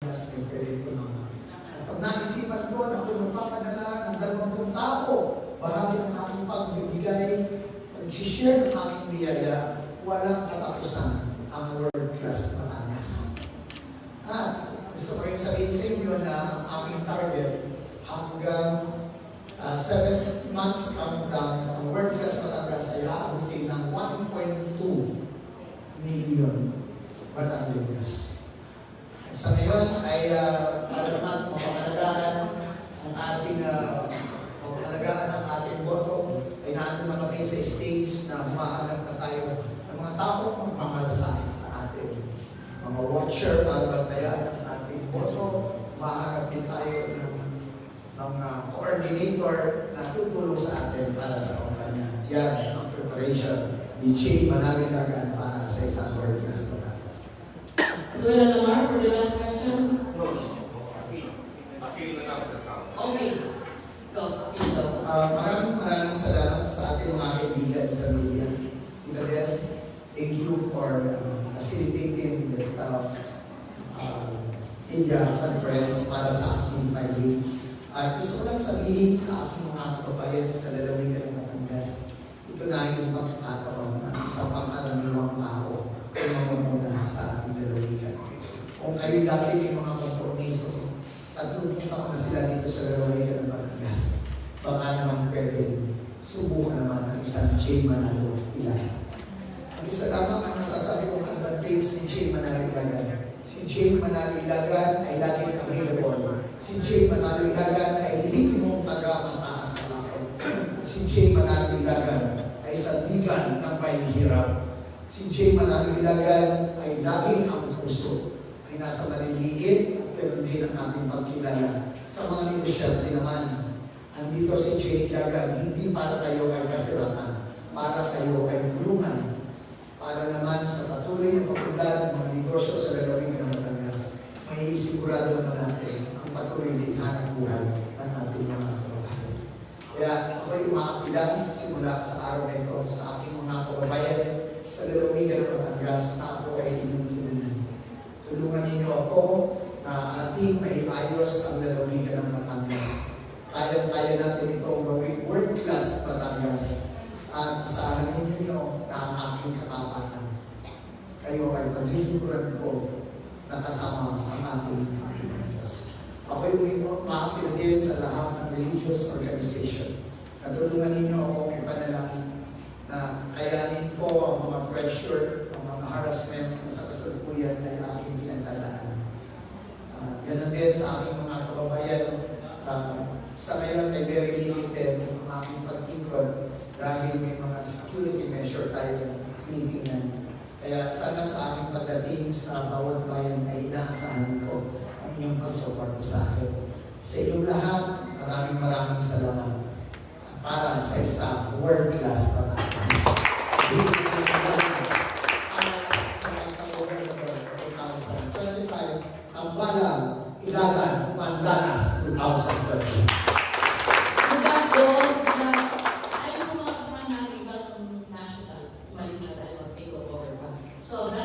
Pwede ito naman. At pag naisipan ko na ako magpapadala ng dalawang tao, bahagi ng aking pagbibigay, pag-share ng aking biyaya, walang katapusan ang world class Batangas. At gusto ko rin sabihin sa inyo na ang aming target hanggang 7 months countdown, ang world class Batangas ay aabutin ng 1.2 million Batangas. Sa ngayon ay uh, para naman mapangalagaan ang ating uh, mapangalagaan ang ating boto ay naandun na kami sa stage na humahanap na tayo ng mga tao magmamalasakit sa atin. Mga watcher para bantayan ang ating boto, humahanap din tayo ng mga coordinator na tutulong sa atin para sa kampanya. Yan ang preparation ni Jay Manalilagan para sa isang word class Batangas. Luella Lamar for the last question. No, no, no. Appeal. Appeal na lang sa tao. Okay. Go, daw. Uh, maraming maraming salamat sa ating mga kaibigan sa media. Tita Des, thank you for uh, facilitating this uh, media conference para sa aking filing. At gusto ko lang sabihin sa aking mga kababayan sa lalawigan ng Batangas, ito na yung pagkakataon ng isang pang-alamiwang tao ay mamamuna sa ating lalawigan. Kung kayo dati may mga kompromiso, at pupunta ko na sa lalawigan ng Batangas, baka naman pwede subukan naman ng isang J. Manalo ilan. Ang isa lamang ang nasasabi kong advantage ni J. Manalo Ilagan. Si J. Manalo Ilagan ay laging available. Si J. Manalo Ilagan ay legitimong taga-mataas na ako. At si J. Manalo Ilagan ay sandigan ng mahihirap. Si J. Manalo Ilagan ay laging ang puso ay nasa maliliit at pero din ang ating pagkilala. Sa mga negosyante naman, andito si J. Ilagan, hindi para kayo ay kahirapan, para kayo ay tulungan, para naman sa patuloy na pag-unlad ng mga negosyo sa lalawigan ng Batangas, may isigurado naman natin ang patuloy hanap buhay ng ating mga kababayan. Kaya ako'y umaapilan simula sa araw na ito sa aking mga kababayan sa lalawigan ng Batangas na ako ay inyong tulunan. Tulungan ninyo ako na ating maiayos ang lalawigan ng Batangas. Kaya-kaya natin itong gawing world-class Batangas at asahan ninyo na ang aking katapatan. Kayo ay paglilingkuran ko na kasama ang ating Panginoon Diyos. Ako'y umapil din sa lahat ng religious organization. Natulungan ninyo akong ipanalangin na kayanin ko ang mga pressure, ang mga harassment na sa kasalukuyan ay aking pinagdadaan. Uh, ganun din sa aking mga kababayan, ah, sa ngayon ay very limited ang aking pag-ikot dahil may mga security measure tayo tinitingnan. Kaya sana sa aking pagdating sa bawat bayan ay inaasahan ko ang inyong pagsuporta sa akin. Sa inyong lahat, maraming maraming salamat para sa isang world-class Batangas. Thank you